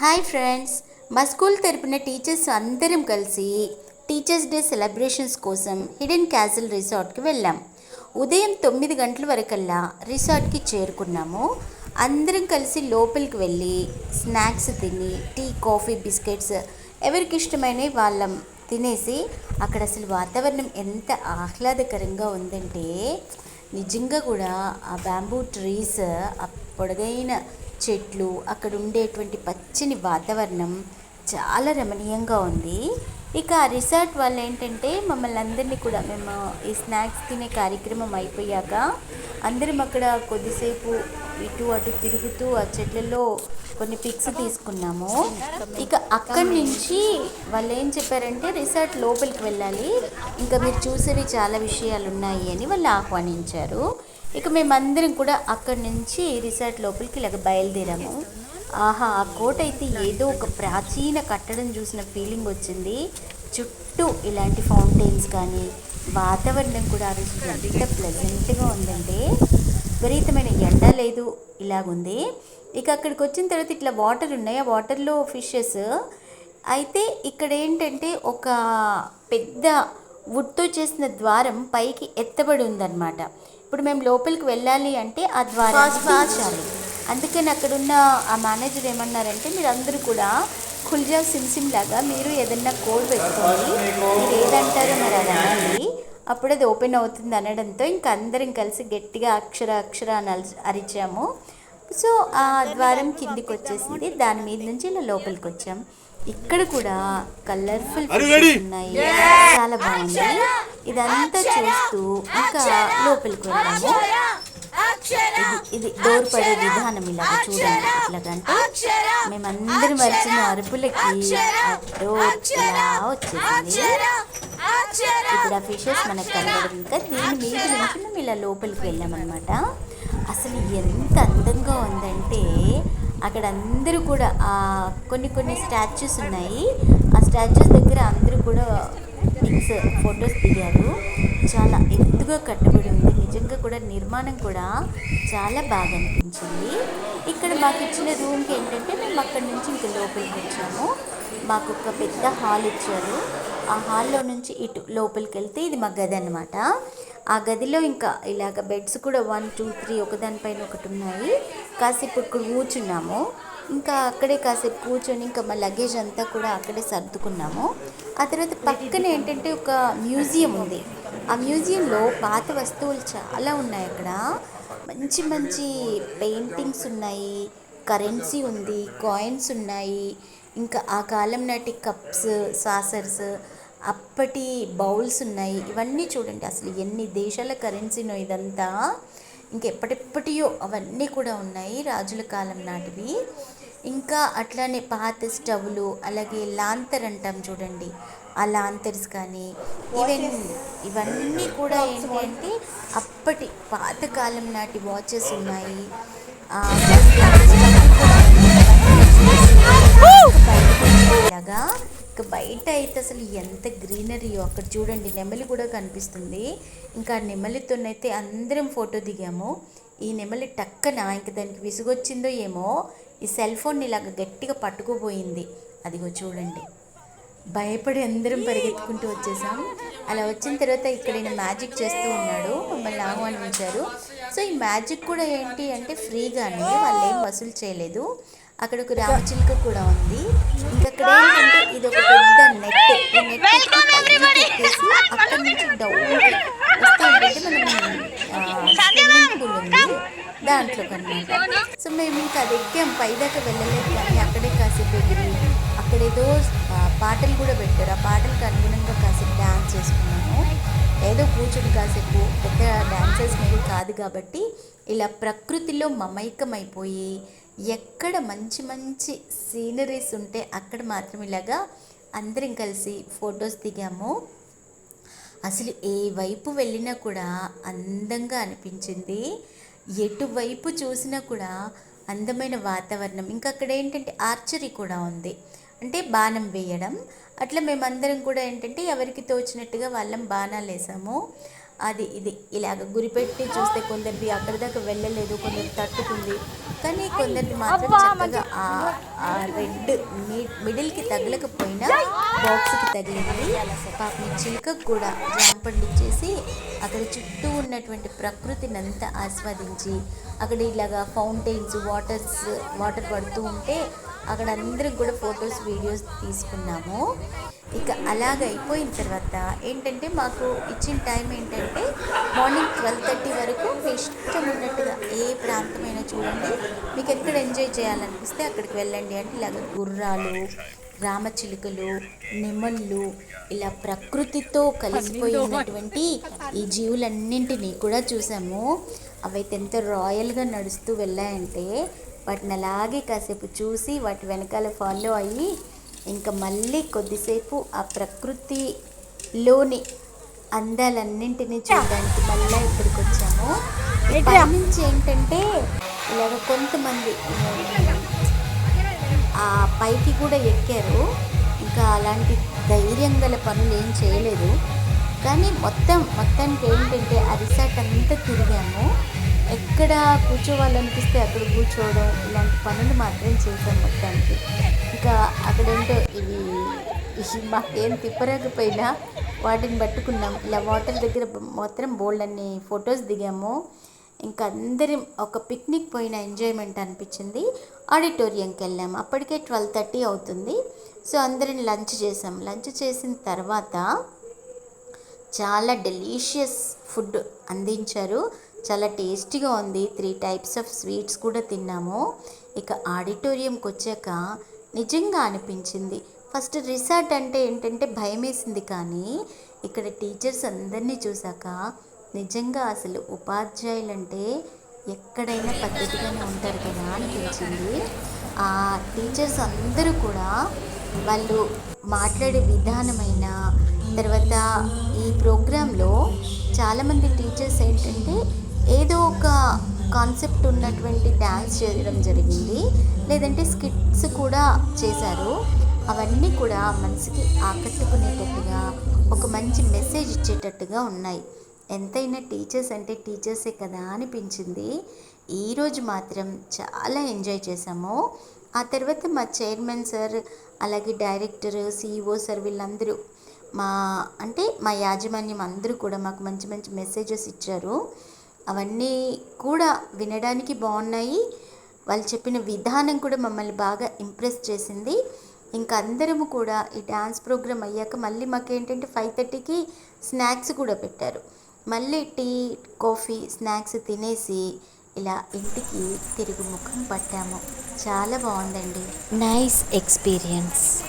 Hi friends మా school తరపున teachers అందరం కలిసి టీచర్స్ డే సెలబ్రేషన్స్ కోసం హిడెన్ క్యాసిల్ రిసార్ట్కి వెళ్ళాం. ఉదయం తొమ్మిది గంటల వరకల్లా రిసార్ట్కి చేరుకున్నాము. అందరం కలిసి లోపలికి వెళ్ళి స్నాక్స్ తిని టీ కాఫీ బిస్కెట్స్ ఎవరికి ఇష్టమైనవి వాళ్ళం తినేసి అక్కడ అసలు వాతావరణం ఎంత ఆహ్లాదకరంగా ఉందంటే నిజంగా కూడా ఆ బ్యాంబూ ట్రీస్ ఆ పొడగైన చెట్లు అక్కడ ఉండేటువంటి పచ్చని వాతావరణం చాలా రమణీయంగా ఉంది. ఇక ఆ రిసార్ట్ వాళ్ళు ఏంటంటే మమ్మల్ని అందరినీ కూడా మేము ఈ స్నాక్స్ తినే కార్యక్రమం అయిపోయాక అందరం అక్కడ కొద్దిసేపు ఇటు అటు తిరుగుతూ ఆ చెట్లలో కొన్ని పిక్స్ తీసుకున్నాము. ఇక అక్కడి నుంచి వాళ్ళు ఏం చెప్పారంటే రిసార్ట్ లోపలికి వెళ్ళాలి. ఇంకా మీరు చూసేవి చాలా విషయాలు ఉన్నాయి అని వాళ్ళు ఆహ్వానించారు. ఇక మేమందరం కూడా అక్కడి నుంచి రిసార్ట్ లోపలికి ఇలాగ బయలుదేరాము. ఆహా ఆ కోట అయితే ఏదో ఒక ప్రాచీన కట్టడం చూసిన ఫీలింగ్ వచ్చింది. చుట్టూ ఇలాంటి ఫౌంటైన్స్ కానీ వాతావరణం కూడా ఆ రోజు ఎంత ప్లెజెంట్గా ఉందంటే విపరీతమైన ఎండ లేదు ఇలాగుంది. ఇక అక్కడికి వచ్చిన తర్వాత ఇట్లా వాటర్ ఉన్నాయి. ఆ వాటర్లో ఫిషెస్. అయితే ఇక్కడ ఏంటంటే ఒక పెద్ద వుడ్తో చేసిన ద్వారం పైకి ఎత్తబడి ఉందన్నమాట. ఇప్పుడు మేము లోపలికి వెళ్ళాలి అంటే ఆ ద్వారం తీర్చాలి అందుకని అక్కడున్న ఆ మేనేజర్ ఏమన్నారంటే మీరు అందరూ కూడా ఖుల్జా సిమ్సిమ్ లాగా మీరు ఏదన్నా కోడ్ పెట్టుకోండి మీరు ఏదంటారో మరి అది అనండి అప్పుడు అది ఓపెన్ అవుతుంది అనడంతో ఇంక అందరం కలిసి గట్టిగా అక్షర అక్షర అరిచాము. సో ఆ ద్వారం కిందికి వచ్చేసింది. దాని మీద నుంచి ఇలా లోపలికి వచ్చాం. ఇక్కడ కూడా కలర్ఫుల్ ఉన్నాయి. చాలా బాగుంది ఇదంతా చూస్తూ ఇంకా లోపలికి వెళ్ళాము ఇది ఇది డోర్ పడే విధానం ఇలాగ చూడండి ఇట్లాగంటే మేమందరం వచ్చిన అరుపులకి డోర్ ఇలా వచ్చేసింది. ఆ ఫిషెస్ మనకు కనబడదు ఇంకా దీని మీద నుంచి మేము ఇలా లోపలికి వెళ్ళామన్నమాట. అసలు ఎంత అందంగా ఉందంటే అక్కడ అందరూ కూడా కొన్ని కొన్ని స్టాచ్యూస్ ఉన్నాయి. ఆ స్టాచ్యూస్ దగ్గర అందరూ కూడా పిక్స్ ఫొటోస్ దిగారు. చాలా ఎత్తుగా కట్టబడి ఉంది. నిజంగా కూడా నిర్మాణం కూడా చాలా బాగా అనిపించింది. ఇక్కడ మాకు ఇచ్చిన రూమ్కి ఏంటంటే మేము అక్కడి నుంచి ఇంక లోపలికి వచ్చాము. మాకు ఒక పెద్ద హాల్ ఇచ్చారు. ఆ హాల్లో నుంచి ఇటు లోపలికి వెళ్తే ఇది మా గది అనమాట ఆ గదిలో ఇంకా ఇలాగ బెడ్స్ కూడా వన్ టూ త్రీ ఒకదానిపైన ఒకటి ఉన్నాయి. కాసేపు ఇక్కడ కూర్చున్నాము. ఇంకా అక్కడే కాసేపు కూర్చొని ఇంకా మా లగేజ్ అంతా కూడా అక్కడే సర్దుకున్నాము. ఆ తర్వాత పక్కన ఏంటంటే ఒక మ్యూజియం ఉంది. ఆ మ్యూజియంలో పాత వస్తువులు చాలా ఉన్నాయి అక్కడ. మంచి మంచి పెయింటింగ్స్ ఉన్నాయి కరెన్సీ ఉంది కాయిన్స్ ఉన్నాయి. ఇంకా ఆ కాలం నాటి కప్స్ సాసర్స్ అప్పటి బౌల్స్ ఉన్నాయి. ఇవన్నీ చూడండి అసలు ఎన్ని దేశాల కరెన్సీనో ఇదంతా. ఇంకెప్పటిప్పటియో అవన్నీ కూడా ఉన్నాయి రాజుల కాలం నాటివి. ఇంకా అట్లానే పాత స్టవ్లు అలాగే లాంతర్ అంటాం చూడండి. ఆ లాంతర్స్ కానీ ఈవెన్ ఇవన్నీ కూడా ఏంటి అంటే అప్పటి పాతకాలం నాటి వాచెస్ ఉన్నాయి. ఇలాగా ఇంకా బయట అయితే అసలు ఎంత గ్రీనరీయో అక్కడ చూడండి నెమలి కూడా కనిపిస్తుంది. ఇంకా ఆ నెమలితోనైతే అందరం ఫోటో దిగాము. ఈ నెమలి టక్కన ఇంక దానికి విసుగొచ్చిందో ఏమో ఈ సెల్ ఫోన్ ఇలాగ గట్టిగా పట్టుకుపోయింది. అదిగో చూడండి. భయపడి అందరం పరిగెత్తుకుంటూ వచ్చేసాం. అలా వచ్చిన తర్వాత ఇక్కడ ఈయన మ్యాజిక్ చేస్తూ ఉన్నాడు మమ్మల్ని ఆహ్వానించారు. సో ఈ మ్యాజిక్ కూడా ఏంటి అంటే ఫ్రీగానే వాళ్ళు ఏం వసూలు చేయలేదు. అక్కడ ఒక రామచిలుక కూడా ఉంది. ఇంకా అక్కడ ఏంటంటే ఇది ఒక పెద్ద నెట్ ఈ నెట్ అక్కడి నుంచి డౌన్. వస్తే ఏంటంటే మనం స్విమ్మింగ్ పూల్ ఉంది. దాంట్లోకి అనమాట సో మేము ఇంకా అది ఎక్కాం పైదాకా వెళ్ళలేదు కానీ అక్కడే కాసేపు ఎగిరి అక్కడేదో పాటలు కూడా పెట్టారు. ఆ పాటలకు అనుగుణంగా కాసేపు డ్యాన్స్ చేసుకున్నాము. ఏదో కూర్చుని కాసేపు పెద్ద డ్యాన్సర్స్ మీద కాదు కాబట్టి ఇలా ప్రకృతిలో మమైకమైపోయి ఎక్కడ మంచి మంచి సీనరీస్ ఉంటే అక్కడ మాత్రం ఇలాగా అందరం కలిసి ఫొటోస్ దిగాము. అసలు ఏ వైపు వెళ్ళినా కూడా అందంగా అనిపించింది. ఎటువైపు చూసినా కూడా అందమైన వాతావరణం. ఇంకా అక్కడ ఏంటంటే ఆర్చరీ కూడా ఉంది. అంటే బాణం వేయడం. అట్లా మేమందరం కూడా ఏంటంటే ఎవరికి తోచినట్టుగా వాళ్ళం బాణాలు వేసాము అది ఇది. ఇలాగ గురిపెట్టి చూస్తే కొందరిది అక్కడి దాకా వెళ్ళలేదు కొందరు తట్టుకుంది. కానీ కొందరిది మాత్రం చక్కగా ఆ రెడ్ మిడిల్కి తగలకపోయినా బాక్స్కి తగిలింది. పాపం చిలుకకు కూడా జాంపండు ఇచ్చేసి అక్కడ చుట్టూ ఉన్నటువంటి ప్రకృతిని అంతా ఆస్వాదించి అక్కడ ఇలాగా ఫౌంటైన్స్ వాటర్స్ వాటర్ పడుతూ ఉంటే అక్కడ అందరికి కూడా ఫొటోస్ వీడియోస్ తీసుకున్నాము. ఇక అలాగ అయిపోయిన తర్వాత ఏంటంటే మాకు ఇచ్చిన టైం ఏంటంటే మార్నింగ్ ట్వెల్వ్ థర్టీ వరకు మీ ఇష్టం ఉన్నట్టుగా ఏ ప్రాంతమైనా చూడండి. మీకు ఎక్కడ ఎంజాయ్ చేయాలనిపిస్తే అక్కడికి వెళ్ళండి. అంటే ఇలాగ గుర్రాలు రామచిలుకలు నెమళ్ళు ఇలా ప్రకృతితో కలిసిపోయినటువంటి ఈ జీవులన్నింటినీ కూడా చూసాము. అవైతే ఎంత రాయల్గా నడుస్తూ వెళ్ళాయంటే వాటిని అలాగే కాసేపు చూసి వాటి వెనకాల ఫాలో అయ్యి ఇంకా మళ్ళీ కొద్దిసేపు ఆ ప్రకృతిలోని అందాలన్నింటినీ చూడడానికి మళ్ళీ ఇక్కడికి వచ్చాము. నుంచి ఏంటంటే ఇలాగ కొంతమంది ఆ పైకి కూడా ఎక్కారు. ఇంకా అలాంటి ధైర్యం గల పనులు ఏం చేయలేదు. కానీ మొత్తం మొత్తానికి ఏంటంటే ఆ రిసార్ట్ అంతా తిరిగాము. ఎక్కడ కూర్చోవాలనిపిస్తే అక్కడ కూర్చోవడం పనులు మాత్రం చేసాం మొత్తానికి. ఇంకా అక్కడేంటో ఇవి మాకేం తిప్పరాకపోయినా వాటిని పట్టుకున్నాం. ఇలా వాటర్ దగ్గర మాత్రం బోల్డ్ అన్ని ఫొటోస్ దిగాము. ఇంకా అందరం ఒక పిక్నిక్ పోయిన ఎంజాయ్మెంట్ అనిపించింది. ఆడిటోరియంకి వెళ్ళాము అప్పటికే ట్వెల్వ్ థర్టీ అవుతుంది. సో అందరం లంచ్ చేసాం. లంచ్ చేసిన తర్వాత చాలా డెలీషియస్ ఫుడ్ అందించారు. చాలా టేస్టీగా ఉంది. త్రీ టైప్స్ ఆఫ్ స్వీట్స్ కూడా తిన్నాము. ఇక ఆడిటోరియంకి వచ్చాక నిజంగా అనిపించింది. ఫస్ట్ రిసార్ట్ అంటే ఏంటంటే భయం వేసింది కానీ ఇక్కడ టీచర్స్ అందరినీ చూసాక నిజంగా అసలు ఉపాధ్యాయులంటే ఎక్కడైనా పద్ధతిగానే ఉంటారు కదా అనిపించింది. ఆ టీచర్స్ అందరూ కూడా వాళ్ళు మాట్లాడే విధానమైన తర్వాత ఈ ప్రోగ్రాంలో చాలామంది టీచర్స్ ఏంటంటే ఏదో ఒక కాన్సెప్ట్ ఉన్నటువంటి డ్యాన్స్ చేయడం జరిగింది. లేదంటే స్కిట్స్ కూడా చేశారు. అవన్నీ కూడా మనసుకి ఆకట్టుకునేటట్టుగా ఒక మంచి మెసేజ్ ఇచ్చేటట్టుగా ఉన్నాయి. ఎంతైనా టీచర్స్ అంటే టీచర్సే కదా అనిపించింది. ఈరోజు మాత్రం చాలా ఎంజాయ్ చేసాము ఆ తర్వాత మా చైర్మన్ సార్ అలాగే డైరెక్టర్ సిఇఓ సార్ వీళ్ళందరూ మా అంటే మా యాజమాన్యం అందరూ కూడా మాకు మంచి మంచి మెసేజెస్ ఇచ్చారు. అవన్నీ కూడా వినడానికి బాగున్నాయి. వాళ్ళు చెప్పిన విధానం కూడా మమ్మల్ని బాగా ఇంప్రెస్ చేసింది. ఇంకా అందరము కూడా ఈ డ్యాన్స్ ప్రోగ్రామ్ అయ్యాక మళ్ళీ మాకు ఏంటంటే ఫైవ్ థర్టీకి స్నాక్స్ కూడా పెట్టారు. మళ్ళీ టీ కాఫీ స్నాక్స్ తినేసి ఇలా ఇంటికి తిరుగు ముఖం పట్టాము. చాలా బాగుందండి. Nice experience.